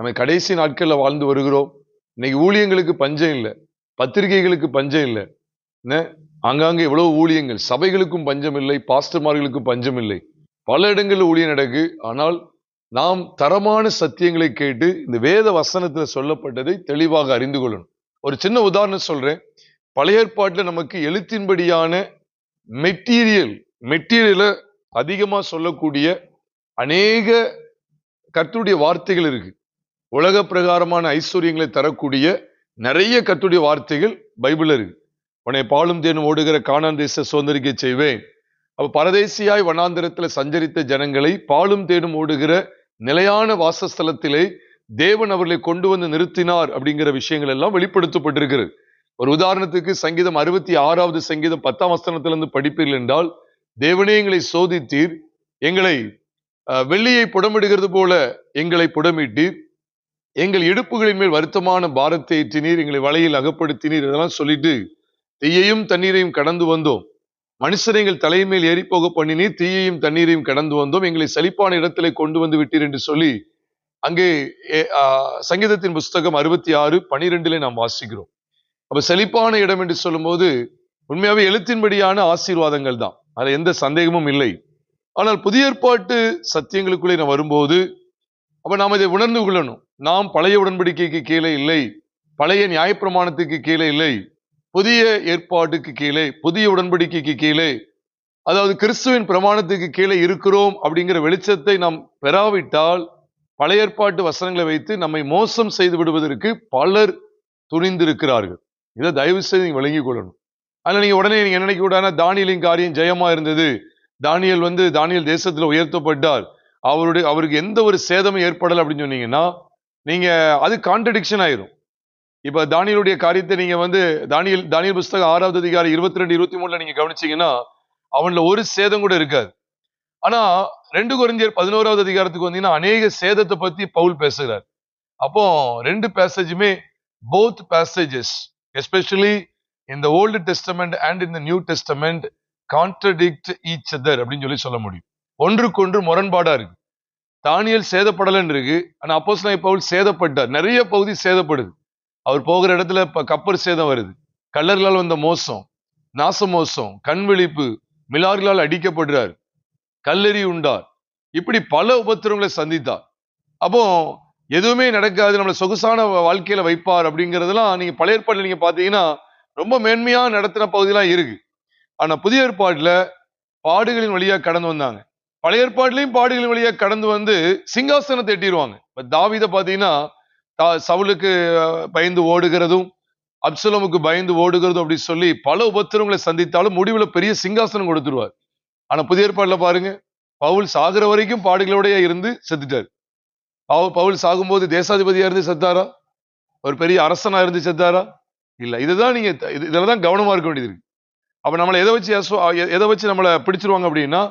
நம்ம கடைசி நாட்களில் வாழ்ந்து வருகிறோம். இன்னைக்கு ஊழியங்களுக்கு பஞ்சம் இல்லை. பத்திரிகைகளுக்கு பஞ்சம் இல்லை. என்ன? ஆங்காங்கே எவ்வளவு ஊழியங்கள். சபைகளுக்கும் பஞ்சம் இல்லை. பாஸ்டர்மார்களுக்கும் பஞ்சம் இல்லை. பல இடங்களில் ஊழியம் நடக்கு. ஆனால் நாம் தரமான சத்தியங்களை கேட்டு இந்த வேத வசனத்தில் சொல்லப்பட்டதை தெளிவாக அறிந்து கொள்ளணும். ஒரு சின்ன உதாரணம் சொல்றேன். பழைய ஏற்பாட்டில் நமக்கு எழுத்தின்படியான மெட்டீரியல் மெட்டீரியலை அதிகமாக சொல்லக்கூடிய அநேக கர்த்தருடைய வார்த்தைகள் இருக்கு. உலக பிரகாரமான ஐஸ்வர்யங்களை தரக்கூடிய நிறைய கத்துடைய வார்த்தைகள் பைபிள்ல இருக்கு. உன்னை பாலும் தேனும் ஓடுகிற காணான் தேச சுதந்திரிக்க செய்வேன். அப்ப பரதேசியாய் வனாந்திரத்தில் சஞ்சரித்த ஜனங்களை பாலும் தேனும் ஓடுகிற நிலையான வாசஸ்தலத்திலே தேவன் அவர்களை கொண்டு வந்து நிறுத்தினார் அப்படிங்கிற விஷயங்கள் எல்லாம் வெளிப்படுத்தப்பட்டிருக்கிறது. ஒரு உதாரணத்துக்கு சங்கீதம் அறுபத்தி ஆறாவது சங்கீதம் பத்தாம் வசனத்திலிருந்து படிப்பீர்கள் என்றால் தேவனே எங்களை சோதித்தீர் எங்களை வெள்ளியை புடமிடுகிறது போல எங்களை புடமிட்டீர் எங்கள் இடுப்புகளின் மேல் வருத்தமான பாரத்தை ஏற்றினீர் எங்களை வலையில் அகப்படுத்தினீர் இதெல்லாம் சொல்லிட்டு தீயையும் தண்ணீரையும் கடந்து வந்தோம். மனுஷரை எங்கள் தலைமேல் ஏறிப்போக பண்ணினீர் தீயையும் தண்ணீரையும் கடந்து வந்தோம். எங்களை செழிப்பான இடத்திலே கொண்டு வந்து விட்டீர் என்று சொல்லி அங்கே சங்கீதத்தின் புஸ்தகம் அறுபத்தி ஆறு பனிரெண்டிலே நாம் வாசிக்கிறோம். அப்ப செழிப்பான இடம் என்று சொல்லும்போது உண்மையாவே எழுத்தின்படியான ஆசீர்வாதங்கள் தான். அதுல எந்த சந்தேகமும் இல்லை. ஆனால் புதிய ஏற்பாட்டு சத்தியங்களுக்குள்ளே நாம் வரும்போது அப்ப நாம் இதை உணர்ந்து கொள்ளணும். நாம் பழைய உடன்படிக்கைக்கு கீழே இல்லை பழைய நியாயப்பிரமாணத்துக்கு கீழே இல்லை புதிய ஏற்பாட்டுக்கு கீழே புதிய உடன்படிக்கைக்கு கீழே அதாவது கிறிஸ்துவின் பிரமாணத்துக்கு கீழே இருக்கிறோம் அப்படிங்கிற வெளிச்சத்தை நாம் பெறாவிட்டால் பழைய ஏற்பாட்டு வசனங்களை வைத்து நம்மை மோசம் செய்து விடுவதற்கு பலர் துணிந்திருக்கிறார்கள். இதை தயவு செய்து நீங்கள் விளங்கிக் கொள்ளணும். அதில் நீங்கள் உடனே நீங்கள் நினைக்க கூடாதுன்னா தானியலின் காரியம் ஜெயமாக இருந்தது. தானியல் வந்து தானியல் தேசத்தில் உயர்த்தப்பட்டார். அவருடைய அவருக்கு எந்த ஒரு சேதமும் ஏற்படலை அப்படின்னு சொன்னீங்கன்னா நீங்க அது கான்ட்ரடிக்ஷன் ஆயிரும். இப்போ தானியலுடைய காரியத்தை நீங்க வந்து தானியல் தானியல் புஸ்தகம் ஆறாவது அதிகாரம் இருபத்தி ரெண்டு இருபத்தி மூணுல நீங்க கவனிச்சீங்கன்னா அவன்ல ஒரு சேதம் கூட இருக்காது. ஆனா ரெண்டு குறைஞ்சர் பதினோராவது அதிகாரத்துக்கு வந்தீங்கன்னா அநேக சேதத்தை பத்தி பவுல் பேசுகிறார். அப்போ ரெண்டு பேசேஜுமே போத் பேசேஜஸ் எஸ்பெஷலி இந்த ஓல்டு டெஸ்டமெண்ட் அண்ட் இந்த new testament contradict each other அப்படின்னு சொல்லி சொல்ல முடியும். ஒன்றுக்கொன்று முரண்பாடா இருக்கு. தானியல் சேதப்படலன்னு இருக்கு ஆனா அப்போஸ் பவுல் சேதப்பட்டார். நிறைய பகுதி சேதப்படுது. அவர் போகிற இடத்துல இப்போ கப்பர் சேதம் வருது. கல்லர்களால் வந்த மோசம் நாச மோசம் கண் விழிப்பு மிலார்களால் அடிக்கப்படுறார். கல்லெறி உண்டார். இப்படி பல உபத்திரங்களை சந்தித்தார். அப்போ எதுவுமே நடக்காது. நம்மளை சொகுசான வாழ்க்கையில வைப்பார் அப்படிங்கிறதுலாம் நீங்க பழைய ஏற்பாடுல நீங்க பாத்தீங்கன்னா ரொம்ப மேன்மையா நடத்தின பகுதியெல்லாம் இருக்கு. ஆனா புதிய ஏற்பாடுல பாடுகளின் வழியா கடந்து வந்தாங்க. பழைய ஏற்பாட்டிலையும் பாடுகள் வழியா கடந்து வந்து சிங்காசனத்தை எட்டிடுவாங்க இப்ப தாவித பாத்தீங்கன்னா தா- சவுலுக்கு பயந்து ஓடுகிறதும் அப்சலமுக்கு பயந்து ஓடுகிறதும் அப்படி சொல்லி பல உபத்திரங்களை சந்தித்தாலும் முடிவுல பெரிய சிங்காசனம் கொடுத்துருவார். ஆனா புதிய ஏற்பாடுல பாருங்க பவுல் சாகுற வரைக்கும் பாடுகளோடயே இருந்து செத்துட்டார். பவுல் சாகும்போது தேசாதிபதியா இருந்து செத்தாரா? ஒரு பெரிய அரசனா இருந்து செத்தாரா? இல்ல இதுதான் நீங்க த- இது- இதுலதான் கவனமா இருக்க வேண்டியது இருக்கு. அப்ப நம்மளை எதை வச்சு எதை வச்சு நம்மளை பிடிச்சிருவாங்க அப்படின்னா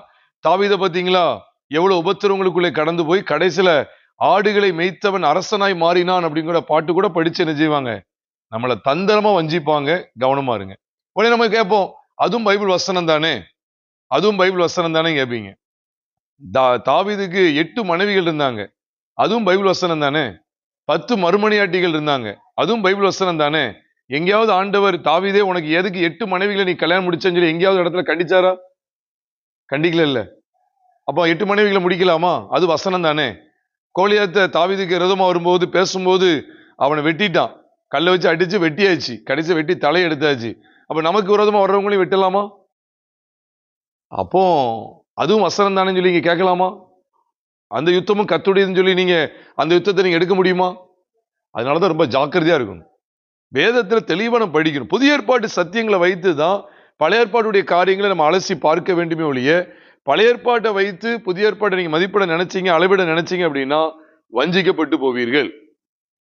தாவீதை பார்த்தீங்களா? எவ்வளவு உபத்திரவங்களுக்குள்ளே கடந்து போய் கடைசியில ஆடுகளை மேய்த்தவன் அரசனாய் மாறினான் அப்படிங்கிற பாட்டு கூட படிச்சு என்ன செய்வாங்க? நம்மளை தந்திரமா வஞ்சிப்பாங்க. கவனமா இருங்க. உடனே நம்ம கேட்போம் அதுவும் பைபிள் வசனம் தானே? அதுவும் பைபிள் வசனம் தானே? கேட்பீங்க தா தாவிதுக்கு எட்டு மனைவிகள் இருந்தாங்க. அதுவும் பைபிள் வசனம் தானே? பத்து மறுமணியாட்டிகள் இருந்தாங்க. அதுவும் பைபிள் வசனம் தானே? எங்கேயாவது ஆண்டவர் தாவீதே உனக்கு எதுக்கு எட்டு மனைவிகளை நீ கல்யாணம் முடிச்சேன்னு சொல்லி எங்கேயாவது இடத்துல கண்டிச்சாரா? கண்டிக்கல இல்லை அப்போ எட்டு மனைவிகளை முடிக்கலாமா? அது வசனம் தானே. கோழியாத்த தாவிதுக்கு விரதமாக வரும்போது பேசும்போது அவனை வெட்டிட்டான். கல்லை வச்சு அடித்து வெட்டியாச்சு. கடைசி வெட்டி தலை எடுத்தாச்சு. அப்போ நமக்கு விரோதமாக வர்றவங்களையும் வெட்டலாமா? அப்போ அதுவும் வசனம் தானே சொல்லி நீங்கள் கேட்கலாமா? அந்த யுத்தமும் கத்துடையதுன்னு சொல்லி நீங்கள் அந்த யுத்தத்தை நீங்கள் எடுக்க முடியுமா? அதனால தான் ரொம்ப ஜாக்கிரதையாக இருக்கணும். வேதத்தில் தெளிவான நம்ம படிக்கணும். புதிய ஏற்பாட்டு சத்தியங்களை வைத்து தான் பழைய ஏற்பாட்டுடைய காரியங்களை நம்ம அலசி பார்க்க வேண்டுமே ஒழிய பழைய ஏற்பாட்டை வைத்து புதிய ஏற்பாட்டை நீங்கள் மதிப்பிட நினைச்சீங்க அளவிட நினைச்சீங்க அப்படின்னா வஞ்சிக்கப்பட்டு போவீர்கள்.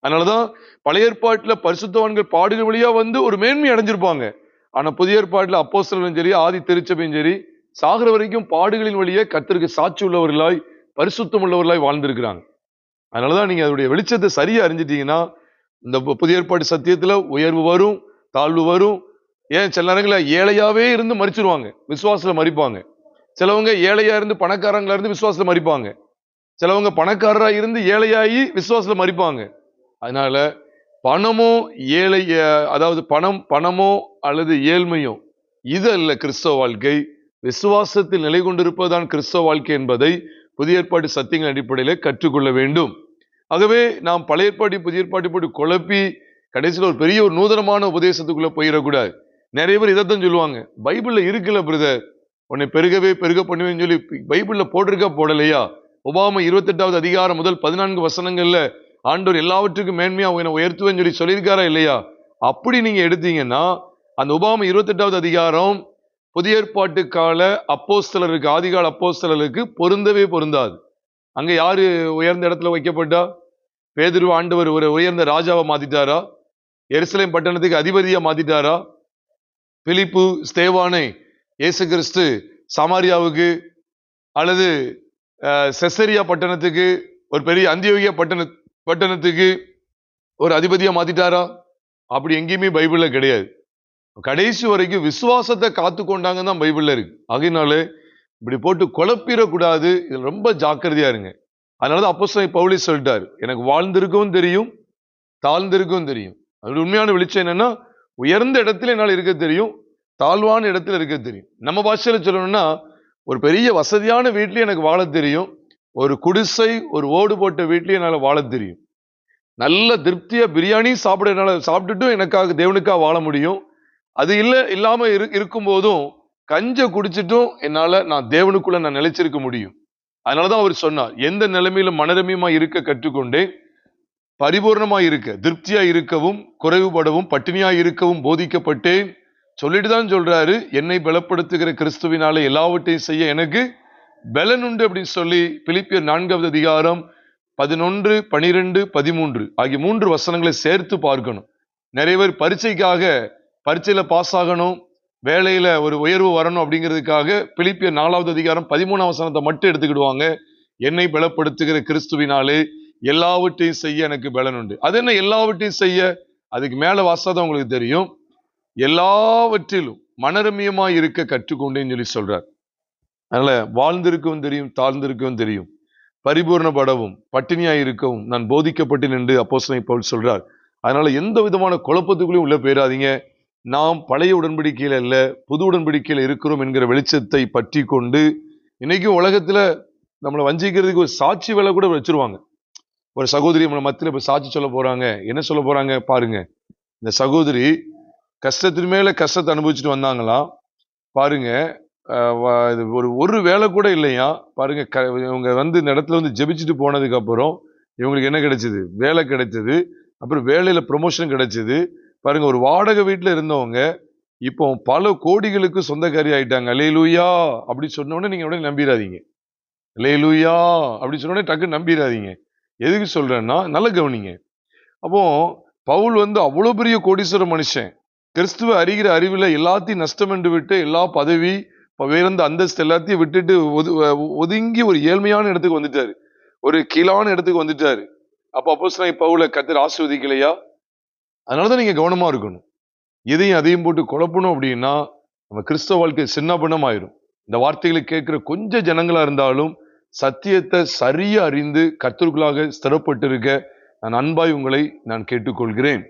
அதனாலதான் பழைய ஏற்பாட்டில் பரிசுத்தவான்கள் பாடுகள் வழியா வந்து ஒரு மேன்மை அடைஞ்சிருப்பாங்க. ஆனா புதிய ஏற்பாட்டில் அப்போஸ்தலரும் சரி ஆதி திருச்சபையும் சரி சாகிற வரைக்கும் பாடுகளின் வழியே கத்திற்கு சாட்சி உள்ளவர்களாய் பரிசுத்தம் உள்ளவர்களாய் வாழ்ந்திருக்கிறாங்க. அதனாலதான் நீங்க அதனுடைய வெளிச்சத்தை சரியா அறிஞ்சிட்டீங்கன்னா இந்த பு- புதிய ஏற்பாட்டு சத்தியத்துல உயர்வு வரும் தாழ்வு வரும் ஏன் சில நேரங்களில் ஏழையாவே இருந்து மறிச்சிருவாங்க விசுவாசத்துல மறிப்பாங்க. சிலவங்க ஏழையா இருந்து பணக்காரங்களா இருந்து விசுவாசத்துல மறிப்பாங்க. சிலவங்க பணக்காரரா இருந்து ஏழையாகி விசுவாசத்துல மறிப்பாங்க. அதனால பணமோ ஏழை அதாவது பணம் பணமோ அல்லது ஏழ்மையோ இது அல்ல கிறிஸ்தவ வாழ்க்கை. விசுவாசத்தில் நிலை கொண்டிருப்பதுதான் கிறிஸ்தவ வாழ்க்கை என்பதை புதிய ஏற்பாட்டு சத்தியங்கள் அடிப்படையில் கற்றுக்கொள்ள வேண்டும். ஆகவே நாம் பழைய ஏற்பாடு புதிய ஏற்பாட்டு போட்டு குழப்பி கடைசியில் ஒரு பெரிய ஒரு நூதனமான உபதேசத்துக்குள்ள போயிடக்கூடாது. நிறைய பேர் இதைத்தான் சொல்லுவாங்க. பைபிளில் இருக்குல்ல பிரதர் உன்னை பெருகவே பெருக பண்ணுவேன்னு சொல்லி பைபிளில் போட்டிருக்கா போடலையா? ஒபாமா இருபத்தெட்டாவது அதிகாரம் முதல் பதினான்கு வசனங்களில் ஆண்டவர் எல்லாவற்றுக்கும் மேன்மையாக உன்னை உயர்த்துவேன்னு சொல்லி சொல்லியிருக்காரா இல்லையா? அப்படி நீங்கள் எடுத்தீங்கன்னா அந்த ஒபாமா இருபத்தெட்டாவது அதிகாரம் புதிய ஏற்பாட்டு கால அப்போஸ்தலருக்கு ஆதிகால அப்போஸ்தலருக்கு பொருந்தவே பொருந்தாது. அங்கே யார் உயர்ந்த இடத்துல வைக்கப்பட்டா? பேதுருவ ஆண்டவர் ஒரு உயர்ந்த ராஜாவை மாத்திட்டாரா? எருசலேம் பட்டணத்துக்கு அதிபதியாக மாத்திட்டாரா? பிலிப்பு ஸ்தேவானை இயேசு கிறிஸ்து சமாரியாவுக்கு அல்லது செசரியா பட்டணத்துக்கு ஒரு பெரிய அந்தியோகிய பட்டண பட்டணத்துக்கு ஒரு அதிபதியாக மாத்திட்டாரா? அப்படி எங்கேயுமே பைபிளில் கிடையாது. கடைசி வரைக்கும் விசுவாசத்தை காத்து கொண்டாங்கன்னு தான் பைபிளில் இருக்கு. ஆகையினால இப்படி போட்டு குழப்பிடக்கூடாது. இதில் ரொம்ப ஜாக்கிரதையா இருங்க. அதனாலதான் அப்போஸ்தலன் பவுலி சொல்லிட்டார். எனக்கு வாழ்ந்திருக்கவும் தெரியும் தாழ்ந்திருக்கவும் தெரியும். அது உண்மையான வெளிச்சம் என்னன்னா உயர்ந்த இடத்துல என்னால் இருக்க தெரியும் தாழ்வான இடத்துல இருக்க தெரியும். நம்ம பாஷையில் சொல்லணும்னா ஒரு பெரிய வசதியான வீட்லேயும் எனக்கு வாழ தெரியும். ஒரு குடிசை ஒரு ஓடு போட்ட வீட்லேயும் என்னால் வாழ தெரியும். நல்ல திருப்தியாக பிரியாணி சாப்பிட என்னால் சாப்பிட்டுட்டும் எனக்காக தேவனுக்காக வாழ முடியும். அது இல்லை இல்லாமல் இரு இருக்கும்போதும் கஞ்சை குடிச்சிட்டும் என்னால் நான் தேவனுக்குள்ளே நான் நிலைச்சிருக்க முடியும். அதனாலதான் அவர் சொன்னார் எந்த நிலைமையிலும் மனரமியமாக இருக்க கற்றுக்கொண்டேன். பரிபூர்ணமாக இருக்க திருப்தியாக இருக்கவும் குறைவுபடவும் பட்டினியாக இருக்கவும் போதிக்கப்பட்டேன். சொல்லிட்டு தான் சொல்கிறாரு என்னை பலப்படுத்துகிற கிறிஸ்துவினாலே எல்லாவற்றையும் செய்ய எனக்கு பலன் உண்டு அப்படின்னு சொல்லி பிலிப்பியர் நான்காவது அதிகாரம் பதினொன்று பனிரெண்டு பதிமூன்று ஆகிய மூன்று வசனங்களை சேர்த்து பார்க்கணும். நிறைய பேர் பரீட்சைக்காக பரீட்சையில் பாஸ் ஆகணும் வேலையில் ஒரு உயர்வு வரணும் அப்படிங்கிறதுக்காக பிலிப்பியர் நாலாவது அதிகாரம் பதிமூணாம் வசனத்தை மட்டும் எடுத்துக்கிடுவாங்க. என்னை பலப்படுத்துகிற கிறிஸ்துவினாலே எல்லாவற்றையும் செய்ய எனக்கு பலன் உண்டு. அது என்ன? எல்லாவற்றையும் செய்ய? அதுக்கு மேல வாசாதான் உங்களுக்கு தெரியும். எல்லாவற்றிலும் மனரமியமாய் இருக்க கற்றுக்கொண்டேன்னு சொல்லி சொல்றார். அதனால வாழ்ந்திருக்கவும் தெரியும் தாழ்ந்திருக்கவும் தெரியும். பரிபூர்ணப்படவும் பட்டினியாய் இருக்கவும் நான் போதிக்கப்பட்டேன் என்று அப்போசனை பவுல் சொல்றார். அதனால எந்த விதமான குழப்பத்துக்குள்ளேயும் உள்ள போயிடாதீங்க. நாம் பழைய உடன்படிக்கையில் அல்ல புது உடன்படிக்கையில் இருக்கிறோம் என்கிற வெளிச்சத்தை பற்றி கொண்டு இன்னைக்கும் உலகத்துல நம்மளை வஞ்சிக்கிறதுக்கு ஒரு சாட்சி வேலை கூட வச்சிருவாங்க. ஒரு சகோதரி நம்மளை மத்தியில் இப்போ சாட்சி சொல்ல போகிறாங்க என்ன சொல்ல போகிறாங்க பாருங்க. இந்த சகோதரி கஷ்டத்தின் மேலே கஷ்டத்தை அனுபவிச்சுட்டு வந்தாங்களாம் பாருங்க இது ஒரு ஒரு வேலை கூட இல்லையா? பாருங்க க இவங்க வந்து இந்த இடத்துல வந்து ஜெபிச்சுட்டு போனதுக்கப்புறம் இவங்களுக்கு என்ன கிடைச்சது? வேலை கிடைச்சது. அப்புறம் வேலையில் ப்ரொமோஷன் கிடைச்சிது. பாருங்க ஒரு வாடகை வீட்டில் இருந்தவங்க இப்போ பல கோடிகளுக்கு சொந்தக்காரி ஆயிட்டாங்க. லேலூயா அப்படி சொன்னோடனே நீங்கள் உடனே நம்பிடாதீங்க. லேலூயா அப்படி சொன்னோடனே டக்கு டக்குன்னு நம்பிடாதீங்க. எதுக்கு சொல்கிறேன்னா நல்ல கவனிங்க. அப்போ பவுல் வந்து அவ்வளோ பெரிய கோடீஸ்வர மனுஷன். கிறிஸ்துவ அறிகிற அறிவில் எல்லாத்தையும் நஷ்டம் என்று விட்டு எல்லா பதவி ப- உயர்ந்த அந்தஸ்து எல்லாத்தையும் விட்டுட்டு ஒது- ஒ- ஒதுங்கி ஒரு ஏழ்மையான இடத்துக்கு வந்துட்டாரு. ஒரு கீழான இடத்துக்கு வந்துட்டாரு. அப்போ அப்போ பவுல கத்தர் ஆஸ்வதிக்கலையா அதனாலதான் நீங்கள் கவனமாக இருக்கணும். இதையும் அதையும் போட்டு குழப்பணும் அப்படின்னா நம்ம கிறிஸ்தவ வாழ்க்கை சின்ன ஆயிரும் இந்த வார்த்தைகளை கேட்குற கொஞ்சம் ஜனங்களாக இருந்தாலும் சத்தியத்தை சரியா அறிந்து கர்த்தருக்குள்ளாக ஸ்திரப்பட்டிருக்க நான் அன்பாய் உங்களை நான் கேட்டுக்கொள்கிறேன்.